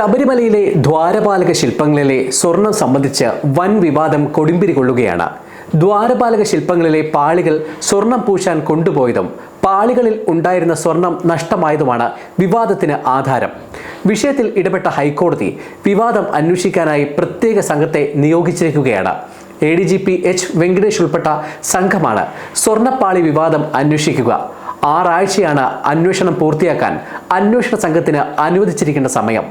ശബരിമലയിലെ ദ്വാരപാലക ശില്പങ്ങളിലെ സ്വർണം സംബന്ധിച്ച് വൻ വിവാദം കൊടുമ്പിരി കൊള്ളുകയാണ്. ദ്വാരപാലക ശില്പങ്ങളിലെ പാളികൾ സ്വർണം പൂശാൻ കൊണ്ടുപോയതും പാളികളിൽ ഉണ്ടായിരുന്ന സ്വർണം നഷ്ടമായതുമാണ് വിവാദത്തിന് ആധാരം. വിഷയത്തിൽ ഇടപെട്ട ഹൈക്കോടതി വിവാദം അന്വേഷിക്കാനായി പ്രത്യേക സംഘത്തെ നിയോഗിച്ചിരിക്കുകയാണ്. A D G P H Venkatesh ഉൾപ്പെട്ട സംഘമാണ് സ്വർണപ്പാളി വിവാദം അന്വേഷിക്കുക. ആറാഴ്ചയാണ് അന്വേഷണം പൂർത്തിയാക്കാൻ അന്വേഷണ സംഘത്തിന് അനുവദിച്ചിരിക്കേണ്ട സമയം.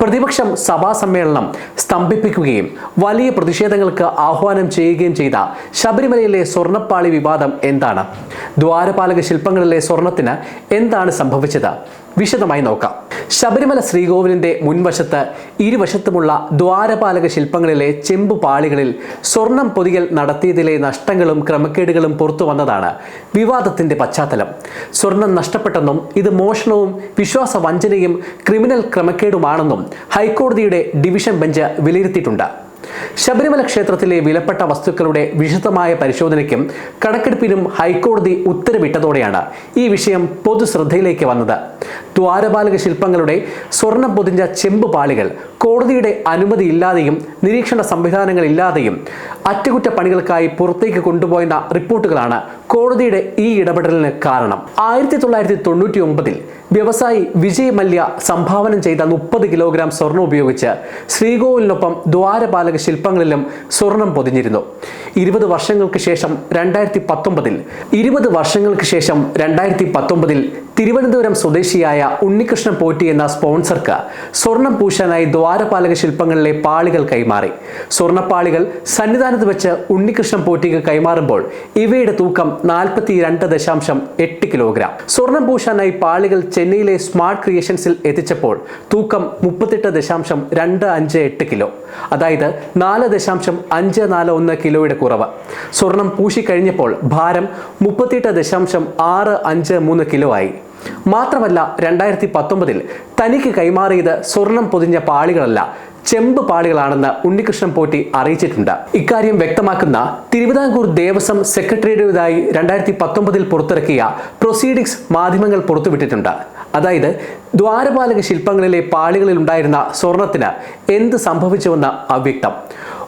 പ്രതിപക്ഷം സഭാ സമ്മേളനം സ്തംഭിപ്പിക്കുകയും വലിയ പ്രതിഷേധങ്ങൾക്ക് ആഹ്വാനം ചെയ്യുകയും ചെയ്ത ശബരിമലയിലെ സ്വർണപ്പാളി വിവാദം എന്താണ്? ദ്വാരപാലക ശില്പങ്ങളിലെ സ്വർണത്തിന് എന്താണ് സംഭവിച്ചത്? വിശദമായി നോക്കാം. ശബരിമല ശ്രീകോവിലിന്റെ മുൻവശത്ത് ഇരുവശത്തുമുള്ള ദ്വാരപാലക ശില്പങ്ങളിലെ ചെമ്പു പാളികളിൽ സ്വർണം പൊതിയൽ നടത്തിയതിലെ നഷ്ടങ്ങളും ക്രമക്കേടുകളും പുറത്തു വന്നതാണ് വിവാദത്തിന്റെ പശ്ചാത്തലം. സ്വർണം നഷ്ടപ്പെട്ടെന്നും ഇത് മോഷണവും വിശ്വാസ വഞ്ചനയും ക്രിമിനൽ ക്രമക്കേടുമാണെന്നും ഹൈക്കോടതിയുടെ ഡിവിഷൻ ബെഞ്ച് വിലയിരുത്തിയിട്ടുണ്ട്. ശബരിമല ക്ഷേത്രത്തിലെ വിലപ്പെട്ട വസ്തുക്കളുടെ വിശദമായ പരിശോധനയ്ക്കും കണക്കെടുപ്പിനും ഹൈക്കോടതി ഉത്തരവിട്ടതോടെയാണ് ഈ വിഷയം പൊതുശ്രദ്ധയിലേക്ക് വന്നത്. ദ്വാരപാലക ശില്പങ്ങളുടെ സ്വർണം പൊതിഞ്ഞ ചെമ്പ് പാളികൾ കോടതിയുടെ അനുമതിയില്ലാതെയും നിരീക്ഷണ സംവിധാനങ്ങൾ സംവിധാനങ്ങളില്ലാതെയും അറ്റകുറ്റപ്പണികൾക്കായി പുറത്തേക്ക് കൊണ്ടുപോയെന്ന റിപ്പോർട്ടുകളാണ് കോടതിയുടെ ഈ ഇടപെടലിന് കാരണം. ആയിരത്തി തൊള്ളായിരത്തി തൊണ്ണൂറ്റി ഒമ്പതിൽ വ്യവസായി വിജയ് മല്യ സംഭാവന ചെയ്ത മുപ്പത് കിലോഗ്രാം സ്വർണം ഉപയോഗിച്ച് ശ്രീകോവിലിനൊപ്പം ദ്വാരപാലക ശില്പങ്ങളിലും സ്വർണം പൊതിഞ്ഞിരുന്നു. ഇരുപത് വർഷങ്ങൾക്ക് ശേഷം രണ്ടായിരത്തി പത്തൊമ്പതിൽ ഇരുപത് വർഷങ്ങൾക്ക് ശേഷം രണ്ടായിരത്തി പത്തൊമ്പതിൽ തിരുവനന്തപുരം സ്വദേശിയായ ഉണ്ണികൃഷ്ണൻ പോറ്റി എന്ന സ്പോൺസർക്ക് സ്വർണം പൂശാനായി ദ്വാരപാലക ശില്പങ്ങളിലെ പാളികൾ കൈമാറി. സ്വർണപ്പാളികൾ സന്നിധാനത്ത് വെച്ച് ഉണ്ണികൃഷ്ണൻ പോറ്റിക്ക് കൈമാറുമ്പോൾ ഇവയുടെ തൂക്കം നാൽപ്പത്തി രണ്ട് ദശാംശം എട്ട് കിലോഗ്രാം. സ്വർണം പൂശാനായി പാളികൾ ചെന്നൈയിലെ സ്മാർട്ട് ക്രിയേഷൻസിൽ എത്തിച്ചപ്പോൾ തൂക്കം മുപ്പത്തെട്ട് ദശാംശം രണ്ട് അഞ്ച് എട്ട് കിലോ. അതായത് നാല് ദശാംശം അഞ്ച് നാല് ഒന്ന് കിലോയുടെ കുറവ്. സ്വർണം പൂശിക്കഴിഞ്ഞപ്പോൾ ഭാരം മുപ്പത്തിയെട്ട് ദശാംശം ആറ് അഞ്ച് മൂന്ന് കിലോ ആയി. മാത്രമല്ല രണ്ടായിരത്തി പത്തൊമ്പതിൽ തനിക്ക് കൈമാറിയത് സ്വർണം പൊതിഞ്ഞ പാളികളല്ല ചെമ്പ് പാളികളാണെന്ന് ഉണ്ണികൃഷ്ണൻ പോറ്റി അറിയിച്ചിട്ടുണ്ട്. ഇക്കാര്യം വ്യക്തമാക്കുന്ന തിരുവിതാംകൂർ ദേവസ്വം സെക്രട്ടറിയുടേതായി രണ്ടായിരത്തി പത്തൊമ്പതിൽ പുറത്തിറക്കിയ പ്രൊസീഡിങ്സ് മാധ്യമങ്ങൾ പുറത്തുവിട്ടിട്ടുണ്ട്. അതായത് ദ്വാരപാലക ശില്പങ്ങളിലെ പാളികളിൽ ഉണ്ടായിരുന്ന സ്വർണത്തിന് എന്ത് സംഭവിച്ചുവെന്ന് അവ്യക്തം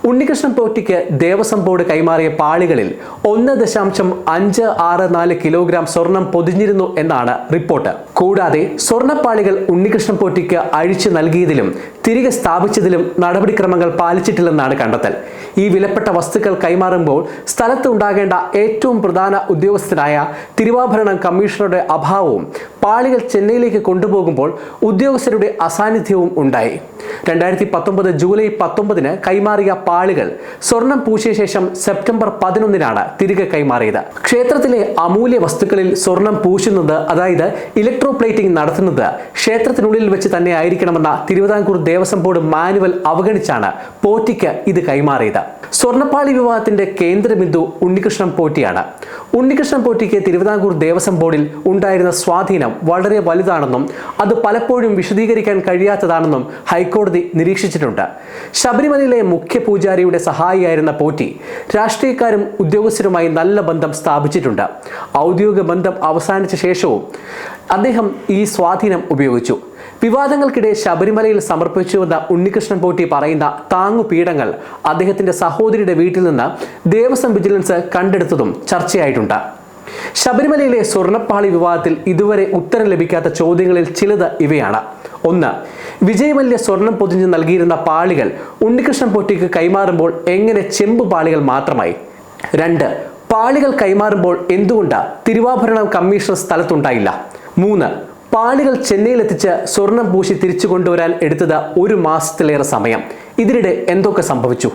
ഉണ്ണികൃഷ്ണൻ പോറ്റിക്ക് ദേവസ്വം ബോർഡ് കൈമാറിയ പാളികളിൽ ഒന്ന് ദശാംശം അഞ്ച് ആറ് നാല് കിലോഗ്രാം സ്വർണം പൊതിഞ്ഞിരുന്നു എന്നാണ് റിപ്പോർട്ട്. കൂടാതെ സ്വർണപ്പാളികൾ ഉണ്ണികൃഷ്ണൻ പോറ്റിക്ക് അഴിച്ചു നൽകിയതിലും തിരികെ സ്ഥാപിച്ചതിലും നടപടിക്രമങ്ങൾ പാലിച്ചിട്ടില്ലെന്നാണ് കണ്ടെത്തൽ. ഈ വിലപ്പെട്ട വസ്തുക്കൾ കൈമാറുമ്പോൾ സ്ഥലത്ത് ഉണ്ടാകേണ്ട ഏറ്റവും പ്രധാന ഉദ്യോഗസ്ഥനായ തിരുവാഭരണം കമ്മീഷണറുടെ അഭാവവും പാളികൾ ചെന്നൈയിലേക്ക് കൊണ്ടുപോകുമ്പോൾ ഉദ്യോഗസ്ഥരുടെ അസാന്നിധ്യവും ഉണ്ടായി. രണ്ടായിരത്തി പത്തൊമ്പത് ജൂലൈ പത്തൊമ്പതിന് കൈമാറിയ പാളികൾ സ്വർണം പൂശിയ ശേഷം സെപ്റ്റംബർ പതിനൊന്നിനാണ് തിരികെ കൈമാറിയത്. ക്ഷേത്രത്തിലെ അമൂല്യ വസ്തുക്കളിൽ സ്വർണം പൂശുന്നത് അതായത് ഇലക്ട്രോപ്ലേറ്റിംഗ് നടത്തുന്നത് ക്ഷേത്രത്തിനുള്ളിൽ വെച്ച് തന്നെ ആയിരിക്കണമെന്ന തിരുവിതാംകൂർ ദേവസ്വം ബോർഡ് മാനുവൽ അവഗണിച്ചാണ് പോറ്റിക്ക് ഇത് കൈമാറിയത്. സ്വർണപ്പാളി വിവാദത്തിന്റെ കേന്ദ്രബിന്ദു ഉണ്ണികൃഷ്ണൻ പോറ്റിയാണ്. ഉണ്ണികൃഷ്ണൻ പോറ്റിക്ക് തിരുവിതാംകൂർ ദേവസ്വം ബോർഡിൽ ഉണ്ടായിരുന്ന സ്വാധീനം വളരെ വലുതാണെന്നും അത് പലപ്പോഴും വിശദീകരിക്കാൻ കഴിയാത്തതാണെന്നും ഹൈക്കോടതി നിരീക്ഷിച്ചിട്ടുണ്ട്. ശബരിമലയിലെ മുഖ്യ പൂജാരിയുടെ സഹായിയായിരുന്ന പോറ്റി രാഷ്ട്രീയക്കാരും ഉദ്യോഗസ്ഥരുമായി നല്ല ബന്ധം സ്ഥാപിച്ചിട്ടുണ്ട്. ഔദ്യോഗിക ബന്ധം അവസാനിച്ച ശേഷവും അദ്ദേഹം ഈ സ്വാധീനം ഉപയോഗിച്ചു. വിവാദങ്ങൾക്കിടെ ശബരിമലയിൽ സമർപ്പിച്ചുവെന്ന ഉണ്ണികൃഷ്ണൻ പോറ്റി പറയുന്ന താങ്ങുപീഠങ്ങൾ അദ്ദേഹത്തിന്റെ സഹോദരിയുടെ വീട്ടിൽ നിന്ന് ദേവസ്വം വിജിലൻസ് കണ്ടെടുത്തതും ചർച്ചയായിട്ടുണ്ട്. ശബരിമലയിലെ സ്വർണപ്പാളി വിവാദത്തിൽ ഇതുവരെ ഉത്തരം ലഭിക്കാത്ത ചോദ്യങ്ങളിൽ ചിലത് ഇവയാണ്. ഒന്ന് വിജയമല്യ സ്വർണം പൊതിഞ്ഞ് നൽകിയിരുന്ന പാളികൾ ഉണ്ണികൃഷ്ണൻ പൊട്ടിക്ക് കൈമാറുമ്പോൾ എങ്ങനെ ചെമ്പ് പാളികൾ മാത്രമായി? രണ്ട് പാളികൾ കൈമാറുമ്പോൾ എന്തുകൊണ്ട് തിരുവാഭരണ കമ്മീഷണർ സ്ഥലത്തുണ്ടായില്ല? മൂന്ന് പാളികൾ ചെന്നൈയിലെത്തിച്ച് സ്വർണം പൂശി തിരിച്ചു കൊണ്ടുവരാൻ എടുത്തത് ഒരു മാസത്തിലേറെ സമയം. ഇതിനിടെ എന്തൊക്കെ സംഭവിച്ചു?